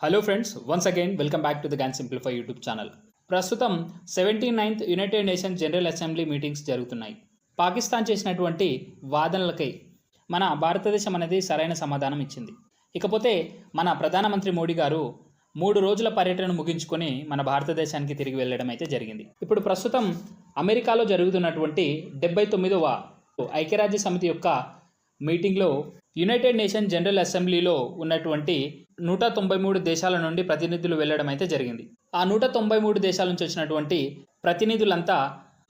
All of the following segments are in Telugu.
Hello friends once again welcome back to the Gyan Simplify YouTube channel ప్రస్తుతం seventy ninth United Nations General Assembly meetings జరుగుతున్నాయి. పాకిస్తాన్ చేసినటువంటి వాదనలకై మన భారతదేశం అనేది సరైన సమాధానం ఇచ్చింది. ఇకపోతే మన ప్రధానమంత్రి మోడీ గారు మూడు రోజుల పర్యటన ముగించుకొని మన భారతదేశానికి తిరిగి వెళ్ళడం అయితే జరిగింది. ఇప్పుడు ప్రస్తుతం అమెరికాలో జరుగుతున్నటువంటి డెబ్బై తొమ్మిదవ ఐక్యరాజ్య సమితి యొక్క మీటింగ్లో యునైటెడ్ నేషన్ జనరల్ అసెంబ్లీలో ఉన్నటువంటి నూట తొంభై మూడు దేశాల నుండి ప్రతినిధులు వెళ్ళడం అయితే జరిగింది. ఆ నూట తొంభై మూడు దేశాల నుంచి వచ్చినటువంటి ప్రతినిధులంతా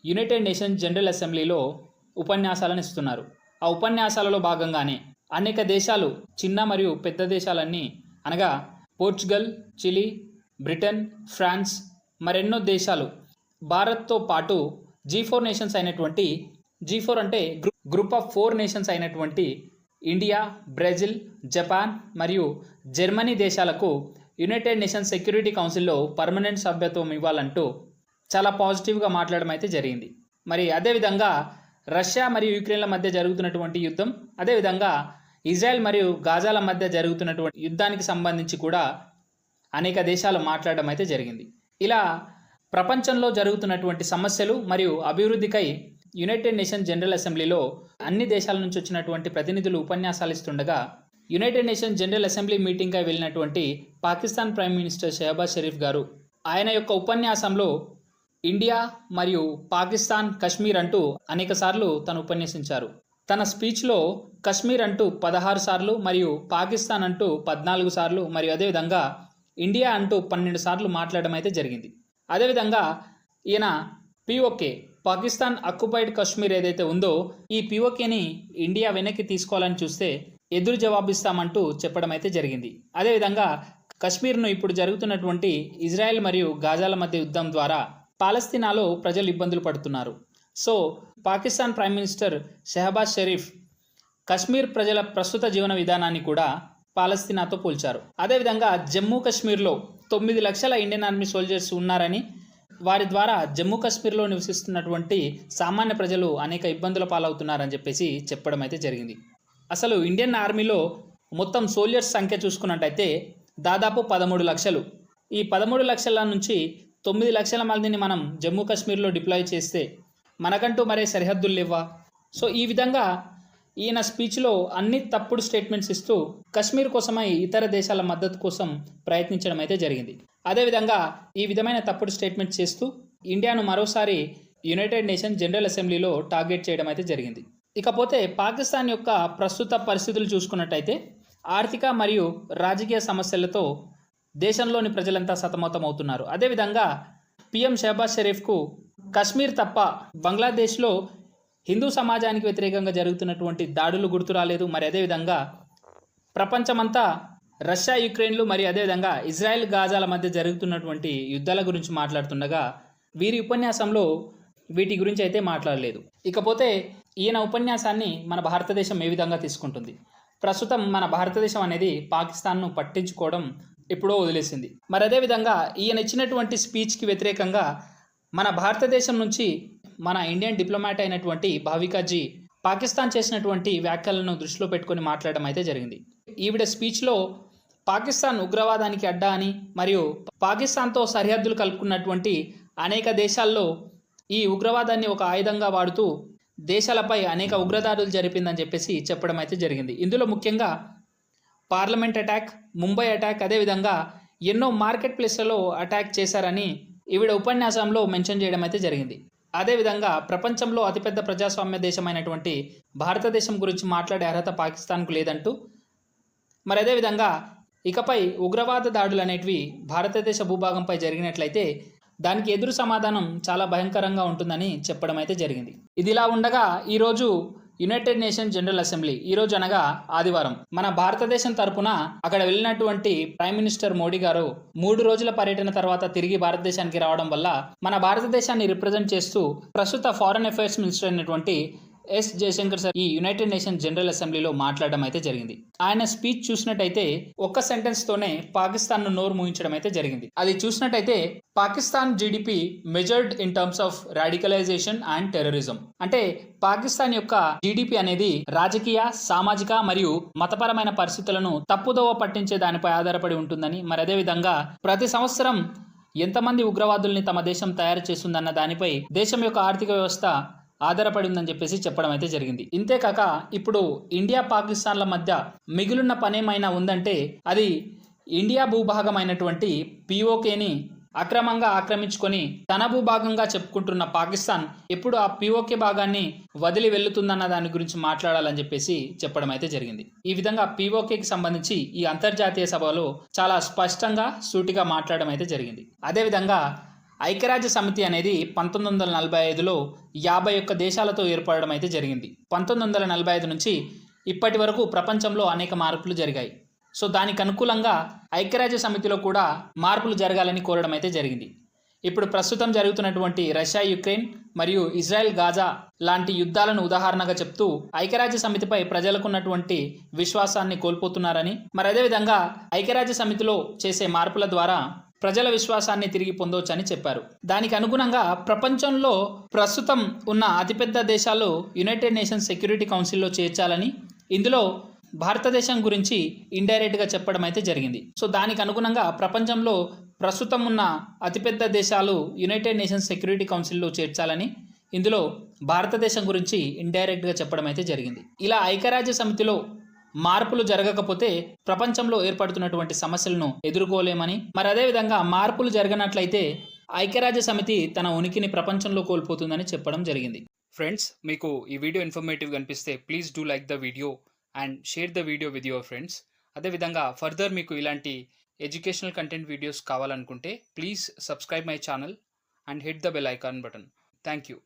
యునైటెడ్ నేషన్స్ జనరల్ అసెంబ్లీలో ఉపన్యాసాలను ఇస్తున్నారు. ఆ ఉపన్యాసాలలో భాగంగానే అనేక దేశాలు చిన్న మరియు పెద్ద దేశాలన్నీ అనగా పోర్చుగల్ చిలీ బ్రిటన్ ఫ్రాన్స్ మరెన్నో దేశాలు భారత్తో పాటు జీ ఫోర్ నేషన్స్ అయినటువంటి జీ ఫోర్ అంటే గ్రూప్ ఆఫ్ ఫోర్ నేషన్స్ అయినటువంటి ఇండియా బ్రెజిల్ జపాన్ మరియు జర్మనీ దేశాలకు యునైటెడ్ నేషన్స్ సెక్యూరిటీ కౌన్సిల్లో పర్మనెంట్ సభ్యత్వం ఇవ్వాలంటూ చాలా పాజిటివ్గా మాట్లాడడం అయితే జరిగింది. మరి అదేవిధంగా రష్యా మరియు యుక్రెయిన్ల మధ్య జరుగుతున్నటువంటి యుద్ధం అదేవిధంగా ఇజ్రాయెల్ మరియు గాజాల మధ్య జరుగుతున్నటువంటి యుద్ధానికి సంబంధించి కూడా అనేక దేశాలు మాట్లాడడం అయితే జరిగింది. ఇలా ప్రపంచంలో జరుగుతున్నటువంటి సమస్యలు మరియు అభివృద్ధికై యునైటెడ్ నేషన్ జనరల్ అసెంబ్లీలో అన్ని దేశాల నుంచి వచ్చినటువంటి ప్రతినిధులు ఉపన్యాసాలు ఇస్తుండగా యునైటెడ్ నేషన్ జనరల్ అసెంబ్లీ మీటింగ్కి వెళ్ళినటువంటి పాకిస్తాన్ ప్రైమ్ మినిస్టర్ షెహబాజ్ షరీఫ్ గారు. ఆయన యొక్క ఉపన్యాసంలో ఇండియా మరియు పాకిస్తాన్ కశ్మీర్ అంటూ అనేక సార్లు తను ఉపన్యసించారు. తన స్పీచ్లో కశ్మీర్ అంటూ పదహారు సార్లు మరియు పాకిస్తాన్ అంటూ పద్నాలుగు సార్లు మరియు అదేవిధంగా ఇండియా అంటూ పన్నెండు సార్లు మాట్లాడడం అయితే జరిగింది. అదేవిధంగా ఈయన పిఓకే పాకిస్తాన్ అక్యుపైడ్ కశ్మీర్ ఏదైతే ఉందో ఈ పిఓకేని ఇండియా వెనక్కి తీసుకోవాలని చూస్తే ఎదురు జవాబిస్తామంటూ చెప్పడం అయితే జరిగింది. అదేవిధంగా కశ్మీర్ను ఇప్పుడు జరుగుతున్నటువంటి ఇజ్రాయెల్ మరియు గాజాల మధ్య యుద్ధం ద్వారా పాలస్తీనాలో ప్రజలు ఇబ్బందులు పడుతున్నారు. So Pakistan prime minister Shehbaz Sharif Kashmir ప్రజల ప్రస్తుత జీవన విధానాన్ని కూడా పాలస్తీనాతో పోల్చారు. అదేవిధంగా జమ్మూ కాశ్మీర్లో తొమ్మిది లక్షల ఇండియన్ ఆర్మీ సోల్జర్స్ ఉన్నారని వారి ద్వారా జమ్మూ కాశ్మీర్లో నివసిస్తున్నటువంటి సామాన్య ప్రజలు అనేక ఇబ్బందుల పాలవుతున్నారని చెప్పేసి చెప్పడం అయితే జరిగింది. అసలు ఇండియన్ ఆర్మీలో మొత్తం సోల్జర్స్ సంఖ్య చూసుకున్నట్టయితే దాదాపు పదమూడు లక్షలు. ఈ పదమూడు లక్షల నుంచి తొమ్మిది లక్షల మందిని మనం జమ్మూ కాశ్మీర్లో డిప్లాయ్ చేస్తే మనకంటూ మరే సరిహద్దులు లేవా సో ఈ విధంగా ఈయన స్పీచ్లో అన్ని తప్పుడు స్టేట్మెంట్స్ ఇస్తూ కశ్మీర్ కోసమై ఇతర దేశాల మద్దతు కోసం ప్రయత్నించడం అయితే జరిగింది. అదేవిధంగా ఈ విధమైన తప్పుడు స్టేట్మెంట్ చేస్తూ ఇండియాను మరోసారి యునైటెడ్ నేషన్ జనరల్ అసెంబ్లీలో టార్గెట్ చేయడం అయితే జరిగింది. ఇకపోతే పాకిస్తాన్ యొక్క ప్రస్తుత పరిస్థితులు చూసుకున్నట్టయితే ఆర్థిక మరియు రాజకీయ సమస్యలతో దేశంలోని ప్రజలంతా సతమతమవుతున్నారు అదేవిధంగా పిఎం షహబాజ్ షరీఫ్కు కశ్మీర్ తప్ప బంగ్లాదేశ్లో హిందూ సమాజానికి వ్యతిరేకంగా జరుగుతున్నటువంటి దాడులు గుర్తు రాలేదు. మరి అదేవిధంగా ప్రపంచమంతా రష్యా యుక్రెయిన్లు మరి అదేవిధంగా ఇజ్రాయెల్ గాజాల మధ్య జరుగుతున్నటువంటి యుద్ధాల గురించి మాట్లాడుతుండగా వీరి ఉపన్యాసంలో వీటి గురించి అయితే మాట్లాడలేదు. ఇకపోతే ఈయన ఉపన్యాసాన్ని మన భారతదేశం ఏ విధంగా తీసుకుంటుంది? ప్రస్తుతం మన భారతదేశం అనేది పాకిస్తాన్ను పట్టించుకోవడం ఎప్పుడో వదిలేసింది. మరి అదేవిధంగా ఈయన ఇచ్చినటువంటి స్పీచ్కి వ్యతిరేకంగా మన భారతదేశం నుంచి మన ఇండియన్ డిప్లొమాట్ అయినటువంటి భావికాజీ పాకిస్తాన్ చేసినటువంటి వ్యాఖ్యలను దృష్టిలో పెట్టుకొని మాట్లాడడం అయితే జరిగింది. ఈవిడ స్పీచ్లో పాకిస్తాన్ ఉగ్రవాదానికి అడ్డా అని మరియు పాకిస్తాన్తో సరిహద్దులు కలుపుకున్నటువంటి అనేక దేశాల్లో ఈ ఉగ్రవాదాన్ని ఒక ఆయుధంగా వాడుతూ దేశాలపై అనేక ఉగ్రదాడులు జరిపిందని చెప్పేసి చెప్పడం అయితే జరిగింది. ఇందులో ముఖ్యంగా పార్లమెంట్ అటాక్ ముంబై అటాక్ అదేవిధంగా ఎన్నో మార్కెట్ ప్లేస్లలో అటాక్ చేశారని ఈవిడ ఉపన్యాసంలో మెన్షన్ చేయడం అయితే జరిగింది. అదేవిధంగా ప్రపంచంలో అతిపెద్ద ప్రజాస్వామ్య దేశమైనటువంటి భారతదేశం గురించి మాట్లాడే అర్హత పాకిస్తాన్కు లేదంటూ మరి అదేవిధంగా ఇకపై ఉగ్రవాద దాడులు అనేటివి భారతదేశ భూభాగంపై జరిగినట్లయితే దానికి ఎదురు సమాధానం చాలా భయంకరంగా ఉంటుందని చెప్పడం అయితే జరిగింది. ఇదిలా ఉండగా ఈరోజు యునైటెడ్ నేషన్ జనరల్ అసెంబ్లీ ఈ రోజు అనగా ఆదివారం. మన భారతదేశం తరపున అక్కడ వెళ్ళినటువంటి ప్రైమ్ మినిస్టర్ మోడీ గారు మూడు రోజుల పర్యటన తర్వాత తిరిగి భారతదేశానికి రావడం వల్ల మన భారతదేశాన్ని రిప్రజెంట్ చేస్తూ ప్రస్తుత ఫారెన్ అఫైర్స్ మినిస్టర్ అయినటువంటి ఎస్ జయశంకర్ సార్ ఈ యునైటెడ్ నేషన్ జనరల్ అసెంబ్లీలో మాట్లాడడం అయితే జరిగింది. ఆయన స్పీచ్ చూసినట్టయితే ఒక్క సెంటెన్స్ తోనే పాకిస్తాన్ను నోరు మూయించడం అయితే జరిగింది. అది చూసినట్టయితే Pakistan GDP measured in terms of radicalisation and terrorism అంటే పాకిస్తాన్ యొక్క జీడిపి అనేది రాజకీయ సామాజిక మరియు మతపరమైన పరిస్థితులను తప్పుదోవ పట్టించే దానిపై ఆధారపడి ఉంటుందని మరి అదే విధంగా ప్రతి సంవత్సరం ఎంతమంది ఉగ్రవాదుల్ని తమ దేశం తయారు చేస్తుందన్న దానిపై దేశం యొక్క ఆర్థిక వ్యవస్థ ఆధారపడి ఉందని చెప్పేసి చెప్పడం అయితే జరిగింది. ఇంతేకాక ఇప్పుడు ఇండియా పాకిస్తాన్ల మధ్య మిగిలిన పనేమైనా ఉందంటే అది ఇండియా భూభాగమైనటువంటి పిఓకేని అక్రమంగా ఆక్రమించుకొని తన భూభాగంగా చెప్పుకుంటున్న పాకిస్తాన్ ఎప్పుడు ఆ పిఓకే భాగాన్ని వదిలి వెళ్తుందన్న దాని గురించి మాట్లాడాలని చెప్పేసి చెప్పడం అయితే జరిగింది. ఈ విధంగా పిఓకేకి సంబంధించి ఈ అంతర్జాతీయ సభలో చాలా స్పష్టంగా సూటిగా మాట్లాడడం అయితే జరిగింది. అదేవిధంగా ఐక్యరాజ్య సమితి అనేది పంతొమ్మిది వందల నలభై ఐదులో యాభై ఒక్క దేశాలతో ఏర్పడడం అయితే జరిగింది. పంతొమ్మిది వందల నలభై ఐదు నుంచి ఇప్పటి వరకు ప్రపంచంలో అనేక మార్పులు జరిగాయి. సో దానికి అనుకూలంగా ఐక్యరాజ్య సమితిలో కూడా మార్పులు జరగాలని కోరడం అయితే జరిగింది. ఇప్పుడు ప్రస్తుతం జరుగుతున్నటువంటి రష్యా యుక్రెయిన్ మరియు ఇజ్రాయెల్ గాజా లాంటి యుద్ధాలను ఉదాహరణగా చెప్తూ ఐక్యరాజ్య సమితిపై ప్రజలకున్నటువంటి విశ్వాసాన్ని కోల్పోతున్నారని మరి అదేవిధంగా ఐక్యరాజ్య సమితిలో చేసే మార్పుల ద్వారా ప్రజల విశ్వాసాన్ని తిరిగి పొందవచ్చని చెప్పారు. దానికి అనుగుణంగా ప్రపంచంలో ప్రస్తుతం ఉన్న అతిపెద్ద దేశాలు యునైటెడ్ నేషన్స్ సెక్యూరిటీ కౌన్సిల్లో చేర్చాలని ఇందులో భారతదేశం గురించి ఇండైరెక్ట్గా చెప్పడం అయితే జరిగింది. సో దానికి అనుగుణంగా ప్రపంచంలో ప్రస్తుతం ఉన్న అతిపెద్ద దేశాలు యునైటెడ్ నేషన్స్ సెక్యూరిటీ కౌన్సిల్లో చేర్చాలని ఇందులో భారతదేశం గురించి ఇండైరెక్ట్గా చెప్పడం అయితే జరిగింది. ఇలా ఐక్యరాజ్య సమితిలో మార్పులు జరగకపోతే ప్రపంచంలో ఏర్పడుతున్నటువంటి సమస్యలను ఎదుర్కోలేమని. మరి అదేవిధంగా మార్పులు జరగనట్లయితే ఐక్యరాజ్య సమితి తన ఉనికిని ప్రపంచంలో కోల్పోతుందని చెప్పడం జరిగింది. ఫ్రెండ్స్ మీకు ఈ వీడియో ఇన్ఫర్మేటివ్ కనిపిస్తే please do like the video and share the video with your friends. అదేవిధంగా ఫర్దర్ మీకు ఇలాంటి ఎడ్యుకేషనల్ కంటెంట్ వీడియోస్ కావాలనుకుంటే please subscribe my channel and hit the bell icon button. Thank you.